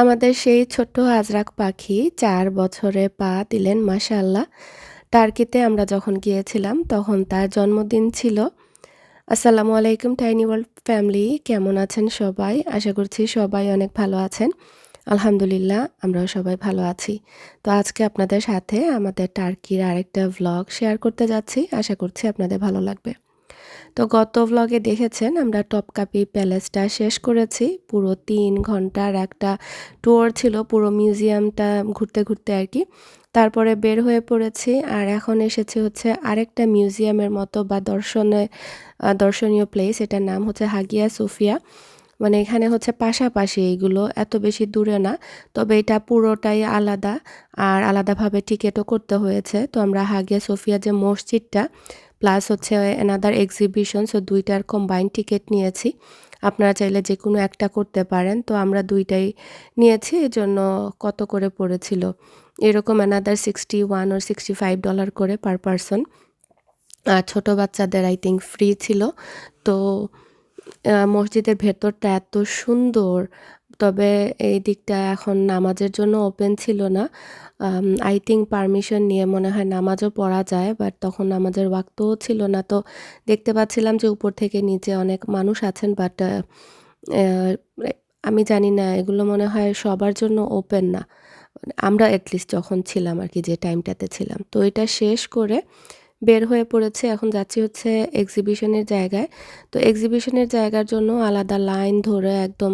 আমাদের সেই ছোট্ট আজরাক পাখি চার বছরে পা দিলেন, মাশাআল্লাহ। টার্কিতে আমরা যখন গিয়েছিলাম, তখন তার জন্মদিন ছিল। আসসালামু আলাইকুম, টাইনি ওয়ার্ল্ড ফ্যামিলি কেমন আছেন সবাই? আশা করছি সবাই অনেক ভালো আছেন। আলহামদুলিল্লাহ, আমরাও সবাই ভালো আছি। তো আজকে আপনাদের সাথে আমাদের টার্কির আরেকটা ভ্লগ শেয়ার করতে যাচ্ছি। আশা করছি আপনাদের ভালো লাগবে। তো গত ভ্লগে দেখেছেন আমরা টপকাপি প্যালেসটা শেষ করেছি। পুরো তিন ঘণ্টার একটা ট্যুর ছিল, পুরো মিউজিয়ামটা ঘুরতে ঘুরতে আর কি। তারপরে বের হয়ে পড়েছি আর এখন এসেছে হচ্ছে আরেকটা মিউজিয়ামের মতো বা দর্শনে দর্শনীয় প্লেস এটার নাম হচ্ছে হাগিয়া সুফিয়া। মানে এখানে হচ্ছে পাশাপাশি এইগুলো এত বেশি দূরে না, তবে এটা পুরোটাই আলাদা। আর আলাদাভাবে টিকিটও করতে হয়েছে। তো আমরা হাগিয়া সোফিয়া যে মসজিদটা প্লাস হচ্ছে অ্যানাদার এক্সিবিশন সো দুইটার কম্বাইন টিকিট নিয়েছি। আপনারা চাইলে যে কোনো একটা করতে পারেন। তো আমরা দুইটাই নিয়েছি এই জন্য কত করে পড়েছিল? এরকম another sixty one or sixty five dollar করে পার পারসন আর ছোটো বাচ্চাদের আই থিঙ্ক ফ্রি ছিল। তো মসজিদের ভেতরটা এত সুন্দর। তবে এই দিকটা এখন নামাজের জন্য ওপেন ছিল না। আই থিঙ্ক পারমিশন নিয়ে মনে হয় নামাজও পড়া যায় বাট তখন নামাজের ওয়াক্তও ছিল না। তো দেখতে পাচ্ছিলাম যে উপর থেকে নিচে অনেক মানুষ আছেন বাট আমি জানি না, এগুলো মনে হয় সবার জন্য ওপেন না। আমরা অ্যাটলিস্ট যখন ছিলাম আর কি, যে টাইমটাতে ছিলাম। তো এটা শেষ করে বের হয়ে পড়েছে, এখন যাচ্ছি হচ্ছে এক্সিবিশনের জায়গায়। তো এক্সিবিশনের জায়গার জন্য আলাদা লাইন ধরে একদম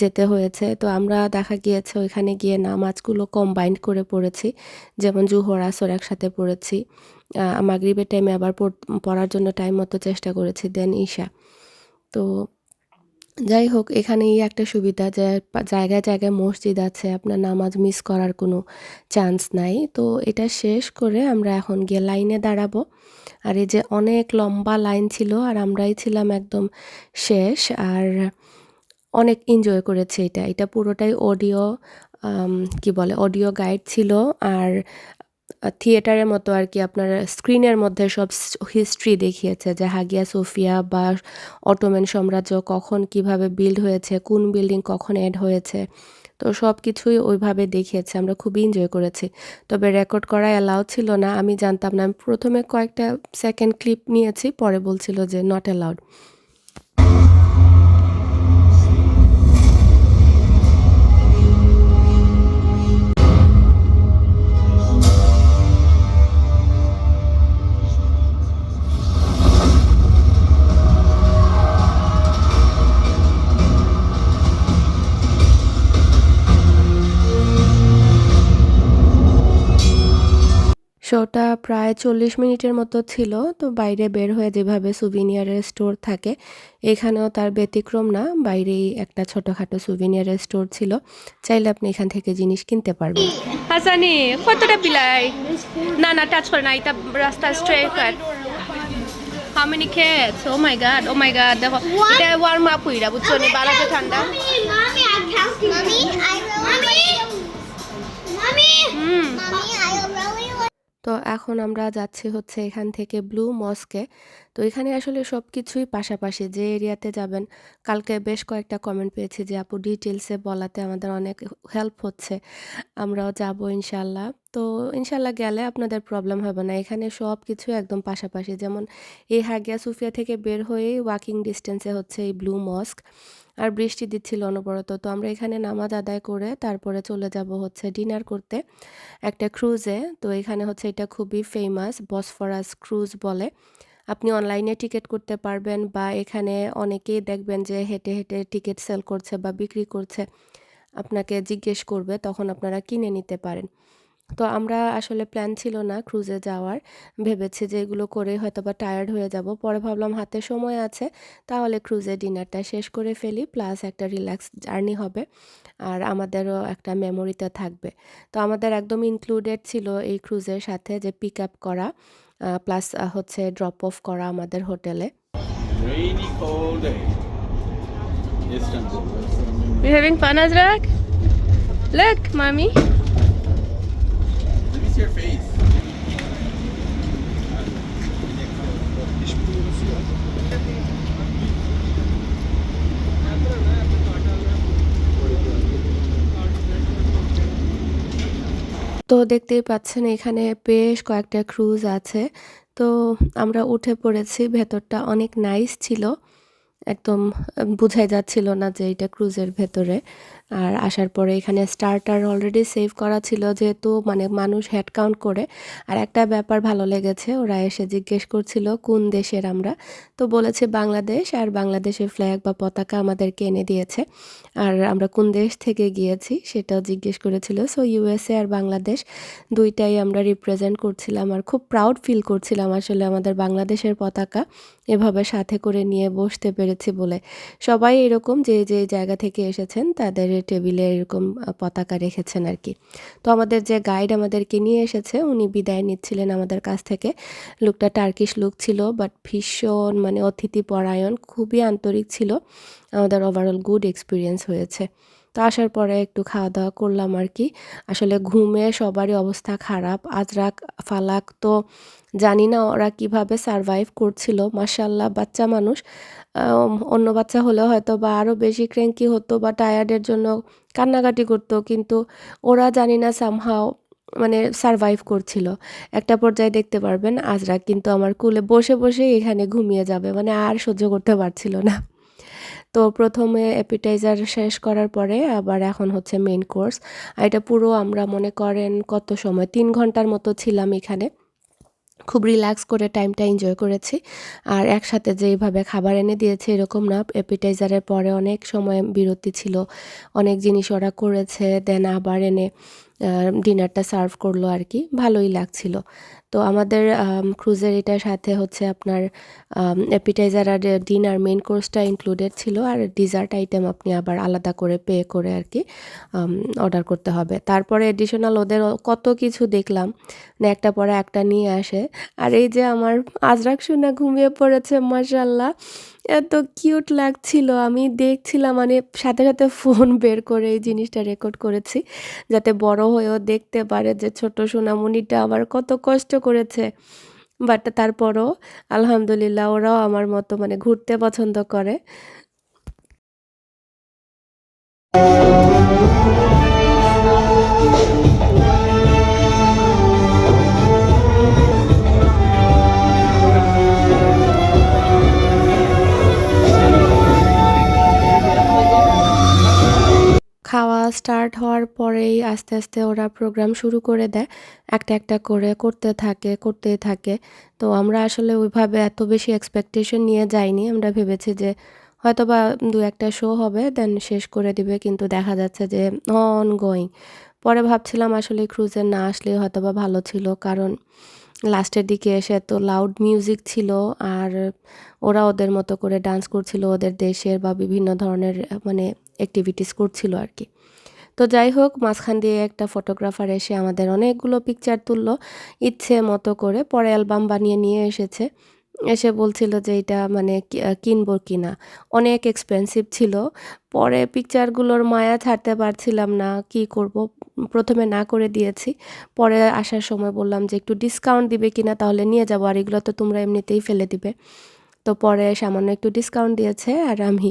যেতে হয়েছে। তো আমরা দেখা গিয়েছে ওইখানে গিয়ে নামাজগুলো কম্বাইন্ড করে পড়েছি। যেমন জুহর আসর একসাথে পড়েছি। মাগরিবের টাইমে আবার পড়ার জন্য টাইম মতো চেষ্টা করেছি দেন ঈশা। তো যাই হোক, এখানেই একটা সুবিধা যে, জায়গায় জায়গায় মসজিদ আছে, আপনার নামাজ মিস করার কোনো চান্স নাই। তো এটা শেষ করে আমরা এখন গিয়ে লাইনে দাঁড়াবো। আর এই যে অনেক লম্বা লাইন ছিল, আর আমরাই ছিলাম একদম শেষ। আর অনেক এনজয় করেছে এটা। এটা পুরোটাই অডিও কি বলে অডিও গাইড ছিল আর থিয়েটারের মতো আর কি আপনার স্ক্রিনের মধ্যে সব হিস্ট্রি দেখিয়েছে যে হাগিয়া সোফিয়া বা অটোমেন সাম্রাজ্য কখন কীভাবে বিল্ড হয়েছে, কোন বিল্ডিং কখন অ্যাড হয়েছে, তো সব কিছুই ওইভাবে দেখিয়েছে, আমরা খুবই এনজয় করেছি। তবে রেকর্ড করা অ্যালাউ ছিল না, আমি জানতাম না। আমি প্রথমে কয়েকটা সেকেন্ড ক্লিপ নিয়েছি, পরে বলছিল যে নট অ্যালাউড শোটা প্রায় চল্লিশ মিনিটের মতো ছিল। তো বাইরে বের হয়ে যেভাবে সুভিনিয়ারের স্টোর থাকে এখানেও তার ব্যতিক্রম না। বাইরেই একটা ছোটোখাটো সুভিনিয়ারের স্টোর ছিল। চাইলে আপনি এখান থেকে জিনিস কিনতে পারবেন। হাসানি কতটা বিলাই না না টাচ করে না এটা রাস্তা straight cut How many cats? Oh my god, oh my god. দেখো এটা ওয়ার্ম আপ হইরা বুঝছ? নি বাড়াতে ঠান্ডা তো এখন আমরা যাচ্ছি হচ্ছে এখান থেকে ব্লু মস্কে তো এখানে আসলে সব কিছুই পাশাপাশি যে এরিয়াতে যাবেন, কালকে বেশ কয়েকটা কমেন্ট পেয়েছি যে, আপু ডিটেলসে বলাতে আমাদের অনেক হেল্প হচ্ছে, আমরাও যাব ইনশাল্লাহ তো ইনশাল্লাহ গেলে আপনাদের প্রবলেম হবে না। এখানে সব কিছু একদম পাশাপাশি। যেমন এই হাগিয়া সুফিয়া থেকে বের হয়েই ওয়াকিং ডিস্টেন্সে হচ্ছে এই ব্লু মস্ক আর বৃষ্টি দিচ্ছিল অনবরত। তো আমরা এখানে নামাজ আদায় করে তারপরে চলে যাব হচ্ছে ডিনার করতে, একটা ক্রুজে তো এখানে হচ্ছে এটা খুবই ফেমাস বসফরাস ক্রুজ বলে। আপনি অনলাইনে টিকিট করতে পারবেন বা এখানে অনেকেই দেখবেন যে হেঁটে হেঁটে টিকিট সেল করছে বা বিক্রি করছে। আপনাকে জিজ্ঞেস করবে, তখন আপনারা কিনে নিতে পারেন। তো আমরা আসলে প্ল্যান ছিল না ক্রুজে যাওয়ার। ভেবেছি যে এগুলো করে হয়তো বা টায়ার্ড হয়ে যাব। পরে ভাবলাম হাতে সময় আছে, তাহলে ক্রুজে ডিনারটা শেষ করে ফেলি প্লাস একটা রিল্যাক্স জার্নি হবে। আর আমাদেরও একটা মেমোরিতে থাকবে। তো আমাদের একদম ইনক্লুডেড ছিল এই ক্রুজের সাথে যে পিক আপ করা। প্লাস হচ্ছে ড্রপ অফ করা আমাদের হোটেলে. You having fun, Azrak? Look, mommy. দেখতেই পাচ্ছেন এখানে বেশ কয়েকটা ক্রুজ আছে। তো আমরা উঠে পড়েছি, ভেতরটা অনেক নাইস ছিল। একদম বোঝাই যাচ্ছিল না যে এটা ক্রুজের ভেতরে। আর আসার পরে এখানে স্টার্টার অলরেডি সেভ করা ছিল যেহেতু মানে মানুষ হেড কাউন্ট করে। আর একটা ব্যাপার ভালো লেগেছে, ওরা এসে জিজ্ঞেস করছিল, কোন দেশের আমরা? তো বলেছে বাংলাদেশ, আর বাংলাদেশের ফ্ল্যাগ বা পতাকা আমাদেরকে এনে দিয়েছে। আর আমরা কোন দেশ থেকে গিয়েছি সেটাও জিজ্ঞেস করেছিল। সো ইউএসএ আর বাংলাদেশ দুইটাই আমরা রিপ্রেজেন্ট করছিলাম। আর খুব প্রাউড ফিল করছিলাম আসলে আমাদের বাংলাদেশের পতাকা। এভাবে সাথে করে নিয়ে বসতে পেরেছি বলে। সবাই এরকম যে যে জায়গা থেকে এসেছেন, তাদের টেবিলে এরকম পতাকা রেখেছেন আর কি তো আমাদের যে গাইড আমাদেরকে নিয়ে এসেছে, উনি বিদায় নিচ্ছিলেন আমাদের কাছ থেকে। লুকটা টার্কিশ লুক ছিল বাট ভীষণ মানে অতিথি পরায়ণ খুবই আন্তরিক ছিল। আমাদের ওভারঅল গুড এক্সপিরিয়েন্স হয়েছে। তো আসার পরে একটু খাওয়া দাওয়া করলাম আর কি আসলে ঘুমে সবারই অবস্থা খারাপ। আজরাক, ফালাক তো জানি না ওরা কীভাবে সারভাইভ করছিল। মাসাল্লাহ বাচ্চা মানুষ। অন্য বাচ্চা হলে হয়তো বা আরও বেশি ক্র্যাঙ্কি হতো বা টায়ার্ডের জন্য কান্নাকাটি করতো, কিন্তু ওরা জানি না সামহাও মানে সারভাইভ করছিল। একটা পর্যায়ে দেখতে পারবেন আজরা কিন্তু আমার কুলে বসে বসে এখানে ঘুমিয়ে যাবে। মানে আর সহ্য করতে পারছিল না। তো প্রথমে অ্যাপিটাইজার শেষ করার পরে আবার এখন হচ্ছে মেইন কোর্স আর এটা পুরো আমরা মনে করেন কত সময়? তিন ঘণ্টার মতো ছিলাম এখানে। খুব রিল্যাক্স করে টাইমটা এনজয় করেছি। আর একসাথে যেইভাবে খাবার এনে দিয়েছে এরকম না। অ্যাপিটাইজারের পরে অনেক সময় বিরতি ছিল। অনেক জিনিস ওরা করেছে দেন আবার এনে ডিনারটা সার্ভ করল আর কি ভালোই লাগছিল। তো আমাদের ক্রুজের এটার সাথে হচ্ছে আপনার অ্যাপিটাইজার আর ডিনার মেন কোর্সটা ইনক্লুডেড ছিল। আর ডিজার্ট আইটেম আপনি আবার আলাদা করে পে করে আর কি অর্ডার করতে হবে। তারপরে এডিশনাল ওদের কত কিছু দেখলাম। মানে একটা পরে একটা নিয়ে আসে। আর এই যে আমার আজরাক শুনে ঘুমিয়ে পড়েছে মাসাল্লাহ এত কিউট লাগছিল। আমি দেখছিলাম মানে সাথে সাথে ফোন বের করে এই জিনিসটা রেকর্ড করেছি, যাতে বড় হয়েও দেখতে পারে যে ছোট সোনামণিটা আবার কত কষ্ট করেছে। বাট তারপরও আলহামদুলিল্লাহ ওরাও আমার মতো মানে ঘুরতে পছন্দ করে। খাওয়া স্টার্ট হওয়ার পরেই আস্তে আস্তে ওরা প্রোগ্রাম শুরু করে দেয়। একটা একটা করে করতে থাকে, করতেই থাকে। তো আমরা আসলে ওইভাবে এত বেশি এক্সপেকটেশন নিয়ে যাইনি। আমরা ভেবেছি যে হয়তো বা দু একটা শো হবে দেন শেষ করে দিবে। কিন্তু দেখা যাচ্ছে যে অন গোয়িং পরে ভাবছিলাম আসলে ক্রুজে না আসলে হয়তো বা ভালো ছিল। কারণ লাস্টের দিকে এসে এত লাউড মিউজিক ছিল আর ওরা ওদের মতো করে ডান্স করছিল ওদের দেশের বা বিভিন্ন ধরনের মানে অ্যাক্টিভিটিস করছিল আর কি। তো যাই হোক, মাঝখান দিয়ে একটা ফটোগ্রাফার এসে আমাদের অনেকগুলো পিকচার তুললো, ইচ্ছে মতো করে। পরে অ্যালবাম বানিয়ে নিয়ে এসেছে। এসে বলছিল যে এটা মানে কিনবো কিনা। অনেক এক্সপেন্সিভ ছিল। পরে পিকচারগুলোর মায়া ছাড়তে পারছিলাম না, কি করব? প্রথমে না করে দিয়েছি। পরে আসার সময় বললাম যে, একটু ডিসকাউন্ট দিবে কিনা তাহলে নিয়ে যাব। আর এগুলো তো তোমরা এমনিতেই ফেলে দিবে। তো পরে সামান্য একটু ডিসকাউন্ট দিয়েছে আর আমি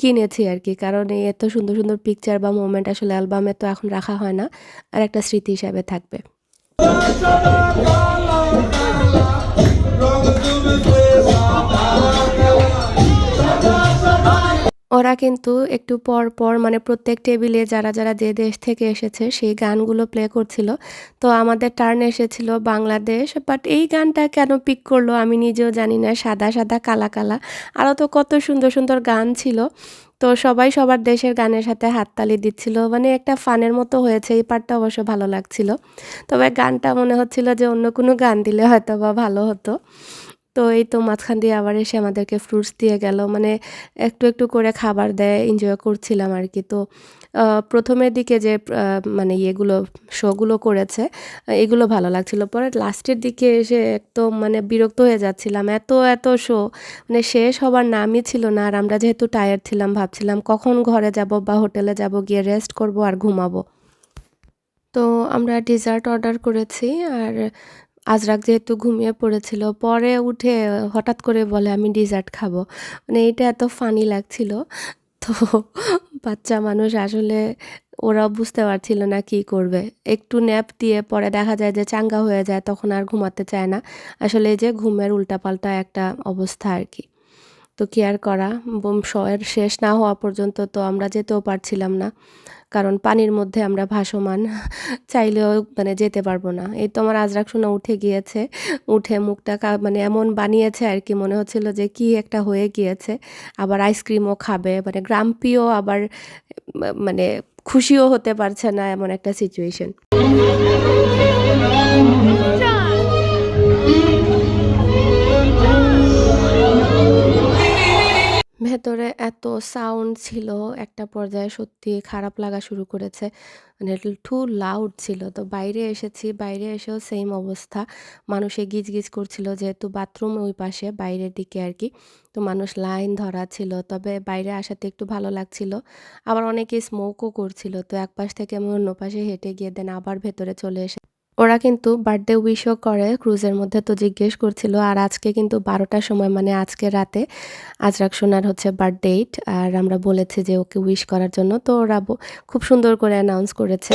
কিনেছি আর কি। কারণ এই এত সুন্দর সুন্দর পিকচার বা মোমেন্ট আসলে অ্যালবামে তো এখন রাখা হয় না। আর একটা স্মৃতি হিসাবে থাকবে। ওরা কিন্তু একটু পর পর মানে প্রত্যেক টেবিলে যারা যারা যে দেশ থেকে এসেছে সেই গানগুলো প্লে করছিল। তো আমাদের টার্ন এসেছিল বাংলাদেশ বাট এই গানটা কেন পিক করল আমি নিজেও জানি না, সাদা সাদা, কালা কালা। আরও তো কত সুন্দর সুন্দর গান ছিল। তো সবাই সবার দেশের গানের সাথে হাততালি দিচ্ছিল। মানে একটা ফানের মতো হয়েছে, এই পার্টটা অবশ্য ভালো লাগছিল। তবে গানটা মনে হচ্ছিল যে অন্য কোনো গান দিলে হয়তো বা ভালো হতো। তো এই তো মাঝখান দিয়ে আবার এসে আমাদেরকে ফ্রুটস দিয়ে গেল। মানে একটু একটু করে খাবার দেয় এনজয় করছিলাম আর কি তো প্রথমের দিকে যে মানে ইয়েগুলো, শোগুলো করেছে, এগুলো ভালো লাগছিল। পরে লাস্টের দিকে এসে একদম মানে বিরক্ত হয়ে যাচ্ছিলাম। এত এত শো মানে শেষ হবার নামই ছিল না। আর আমরা যেহেতু টায়ার্ড ছিলাম, ভাবছিলাম কখন ঘরে যাব বা হোটেলে যাব, গিয়ে রেস্ট করব আর ঘুমাবো। তো আমরা ডিজার্ট অর্ডার করেছি। আর আজরাক যেহেতু ঘুমিয়ে পড়েছিল, পরে উঠে হঠাৎ করে বলে, আমি ডিজার্ট খাব। মানে এটা এত ফানি লাগছিল। তো বাচ্চা মানুষ আসলে ওরা বুঝতে পারছিল না কি করবে। একটু ন্যাপ দিয়ে পরে দেখা যায় যে চাঙ্গা হয়ে যায়, তখন আর ঘুমাতে চায় না। আসলে এই যে ঘুমের উল্টাপাল্টা একটা অবস্থা আর কি। তো কি আর করা? শয়ের শেষ না হওয়া পর্যন্ত তো আমরা যেতেও পারছিলাম না। কারণ পানির মধ্যে আমরা ভাসমান, চাইলেও মানে যেতে পারব না। এই তো আমার আজরাক শোনা উঠে গিয়েছে। উঠে মুখটা মানে এমন বানিয়েছে আর কি, মনে হচ্ছিল যে কি একটা হয়ে গিয়েছে। আবার আইসক্রিমও খাবে মানে গ্রাম্পিও আবার মানে খুশিও হতে পারছে না এমন একটা সিচুয়েশন ভেতরে এত সাউন্ড ছিল, একটা পর্যায়ে সত্যি খারাপ লাগা শুরু করেছে। মানে টু লাউড ছিল। তো বাইরে এসেছি, বাইরে এসেও সেম অবস্থা। মানুষে গিজ গিজ করছিল যেহেতু বাথরুম ওই পাশে, বাইরের দিকে আর কি। তো মানুষ লাইন ধরা ছিল। তবে বাইরে আসাতে একটু ভালো লাগছিল। আবার অনেকে স্মোকও করছিল। তো এক পাশ থেকে আমি অন্য পাশে হেঁটে গিয়ে দেন আবার ভেতরে চলে এসে ওরা কিন্তু বার্থডে উইশও করে ক্রুজের মধ্যে তো জিজ্ঞেস করছিল, আর আজকে কিন্তু বারোটার সময় মানে আজকে রাতে আজরাক সোনার হচ্ছে বার্থডেট আর আমরা বলেছি যে ওকে উইশ করার জন্য, তো ওরা খুব সুন্দর করে অ্যানাউন্স করেছে।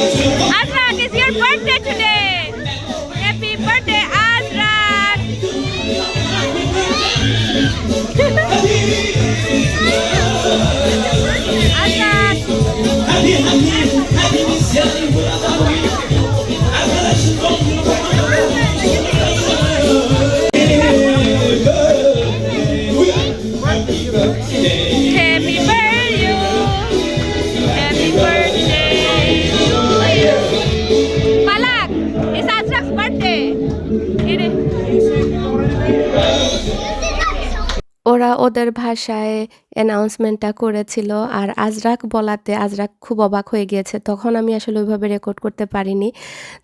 ওরা ওদের ভাষায় অ্যানাউন্সমেন্টটা করেছিল। আর আজরাক বলাতে আজরাক খুব অবাক হয়ে গিয়েছে। তখন আমি আসলে ওইভাবে রেকর্ড করতে পারিনি।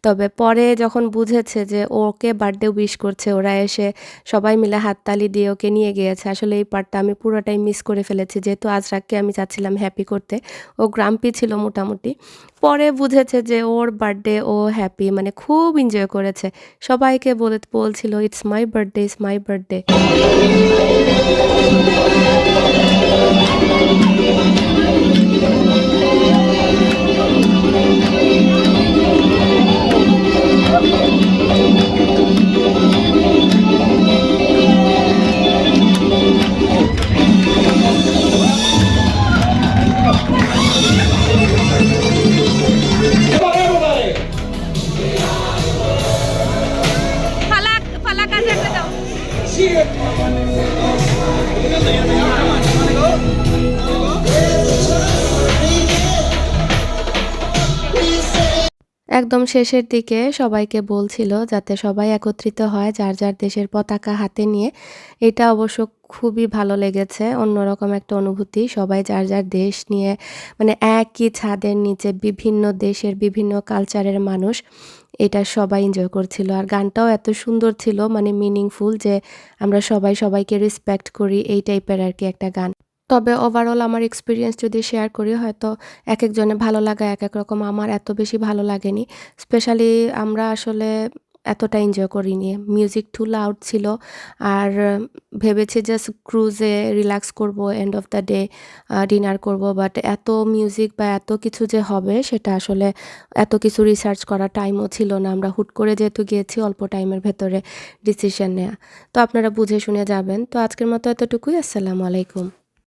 তবে পরে যখন বুঝেছে যে ওকে বার্থডে উইশ করছে, ওরা এসে সবাই মিলে হাততালি দিয়ে ওকে নিয়ে গিয়েছে। আসলে এই পার্টটা আমি পুরোটাই মিস করে ফেলেছি। যেহেতু আজরাককে আমি চাচ্ছিলাম হ্যাপি করতে। ও গ্রাম্পি ছিল মোটামুটি। পরে বুঝেছে যে ওর বার্থডে ও হ্যাপি মানে খুব এনজয় করেছে। সবাইকে বলে, বলছিল it's my birthday it's my birthday Thank you. একদম শেষের দিকে সবাইকে বলছিল যাতে সবাই একত্রিত হয় যার যার দেশের পতাকা হাতে নিয়ে। এটা অবশ্য খুবই ভালো লেগেছে, অন্যরকম একটা অনুভূতি। সবাই যার যার দেশ নিয়ে মানে একই ছাদের নিচে বিভিন্ন দেশের বিভিন্ন কালচারের মানুষ, এটা সবাই এনজয় করছিল। আর গানটাও এত সুন্দর ছিল মানে মিনিংফুল যে আমরা সবাই সবাইকে রেসপেক্ট করি, এই টাইপের আর কি একটা গান। তবে ওভারঅল আমার এক্সপিরিয়েন্স যদি শেয়ার করি, হয়তো এক একজনের ভালো লাগা এক এক রকম আমার এত বেশি ভালো লাগেনি। স্পেশালি আমরা আসলে এতটা এনজয় করিনি। মিউজিক টু লাউড ছিল। আর ভেবেছি জাস্ট ক্রুজে রিল্যাক্স করব end of the day dinner করব। বাট এত মিউজিক বা এত কিছু যে হবে, সেটা আসলে এত কিছু রিসার্চ করার টাইমও ছিল না। আমরা হুট করে যেহেতু গিয়েছি, অল্প টাইমের ভেতরে ডিসিশন নেওয়া তো আপনারা বুঝে শুনে যাবেন। তো আজকের মতো এতটুকুই। আসসালামু আলাইকুম।